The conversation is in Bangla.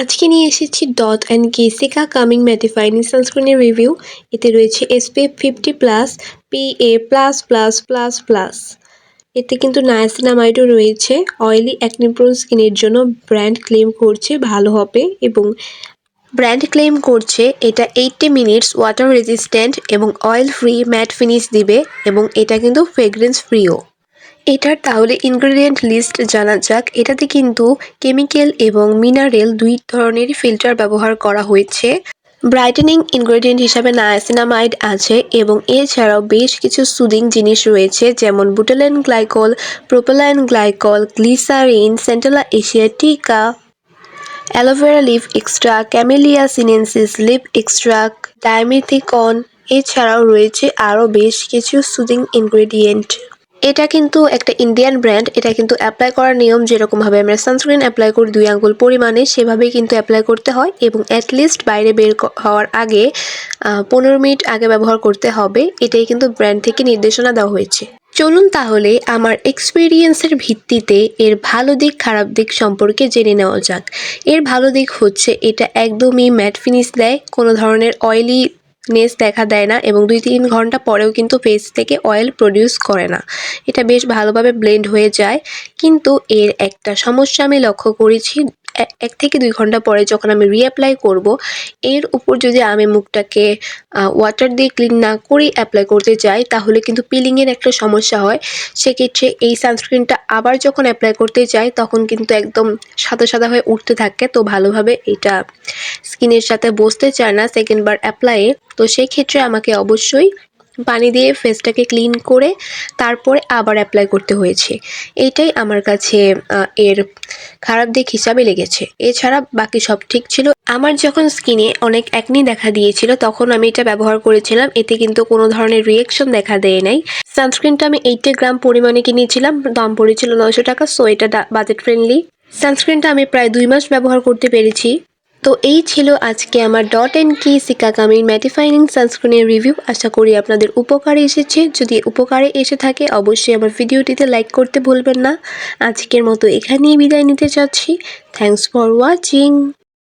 আজকে নিয়ে এসেছি Dot and Key Cica calming mattifying সানস্ক্রিনের review এতে রয়েছে SPF fifty plus PA plus plus plus plus এতে কিন্তু নায়াসিনামাইডও রয়েছে। অয়েলি অ্যাকনিপ্রোন স্কিনের জন্য ব্র্যান্ড ক্লেম করছে, ভালো হবে এবং ব্র্যান্ড ক্লেম করছে এটা এইটটি মিনিটস ওয়াটার রেজিস্ট্যান্ট এবং অয়েল ফ্রি ম্যাট ফিনিশ দিবে এবং এটা কিন্তু ফ্রেগরেন্স ফ্রিও এটার তাহলে ইনগ্রেডিয়েন্ট লিস্ট জানা যাক। এটাতে কিন্তু কেমিক্যাল এবং মিনারেল দুই ধরনের ফিল্টার ব্যবহার করা হয়েছে। ব্রাইটেনিং ইনগ্রেডিয়েন্ট হিসাবে নায়াসিনামাইড আছে এবং এছাড়াও বেশ কিছু সুদিং জিনিস রয়েছে, যেমন butylene glycol propylene glycol glycerin centella asiatica aloe vera leaf extract camellia sinensis leaf extract dimethicone এছাড়াও রয়েছে আরও বেশ কিছু সুদিং ইনগ্রেডিয়েন্ট এটা কিন্তু একটা ইন্ডিয়ান ব্র্যান্ড এটা কিন্তু অ্যাপ্লাই করার নিয়ম যেরকমভাবে আমরা সানস্ক্রিন অ্যাপ্লাই করি, দুই আঙ্গুল পরিমাণে, সেভাবেই কিন্তু অ্যাপ্লাই করতে হয় এবং অ্যাটলিস্ট বাইরে বের হওয়ার আগে পনেরো মিনিট আগে ব্যবহার করতে হবে। এটাই কিন্তু ব্র্যান্ড থেকে নির্দেশনা দেওয়া হয়েছে। চলুন তাহলে আমার এক্সপিরিয়েন্সের ভিত্তিতে এর ভালো দিক, খারাপ দিক সম্পর্কে জেনে নেওয়া যাক। এর ভালো দিক হচ্ছে এটা একদমই ম্যাট ফিনিশ দেয়, কোনো ধরনের অয়েলি নেস দেখা দেয় না এবং দুই তিন ঘণ্টা পরেও কিন্তু ফেস থেকে অয়েল প্রডিউস করে না। এটা বেশ ভালোভাবে ব্লেন্ড হয়ে যায়। কিন্তু এর একটা সমস্যা আমি লক্ষ্য করেছি এক থেকে দুই ঘণ্টা পরে যখন আমি রিঅ্যাপ্লাই করব, এর উপর যদি আমি মুখটাকে ওয়াটার দিয়ে ক্লিন না করেই অ্যাপ্লাই করতে যাই, তাহলে কিন্তু পিলিংয়ের একটা সমস্যা হয়। সেক্ষেত্রে এই সানস্ক্রিনটা আবার যখন অ্যাপ্লাই করতে যাই, তখন কিন্তু একদম সাদা সাদা হয়ে উঠতে থাকে। তো ভালোভাবে এটা স্কিনের সাথে বসতে চায় না সেকেন্ড বার অ্যাপ্লাইয়ে তো সেই ক্ষেত্রে আমাকে অবশ্যই পানি দিয়ে ফেসটাকে ক্লিন করে তারপরে আবার অ্যাপ্লাই করতে হয়েছে। এইটাই আমার কাছে এর খারাপ দিক হিসাবে লেগেছে। এছাড়া বাকি সব ঠিক ছিল। আমার যখন স্কিনে অনেক অ্যাকনি দেখা দিয়েছিল, তখন আমি এটা ব্যবহার করেছিলাম। এতে কিন্তু কোনো ধরনের রিয়েকশন দেখা দেয় নাই। সানস্ক্রিনটা আমি এইটে গ্রাম পরিমাণে কিনেছিলাম। দাম পড়েছিল নয়শো টাকা সো এটা বাজেট ফ্রেন্ডলি সানস্ক্রিনটা আমি প্রায় দুই মাস ব্যবহার করতে পেরেছি। তো এই ছিল আজকে আমার ডট অ্যান্ড কি সিকাকামির ম্যাটিফাইনিং সানস্ক্রিনের রিভিউ আশা করি আপনাদের উপকারে এসেছে। যদি উপকারে এসে থাকে, অবশ্যই আমার ভিডিওটিতে লাইক করতে ভুলবেন না। আজকের মতো এখানেই বিদায় নিতে চাচ্ছি। Thanks for watching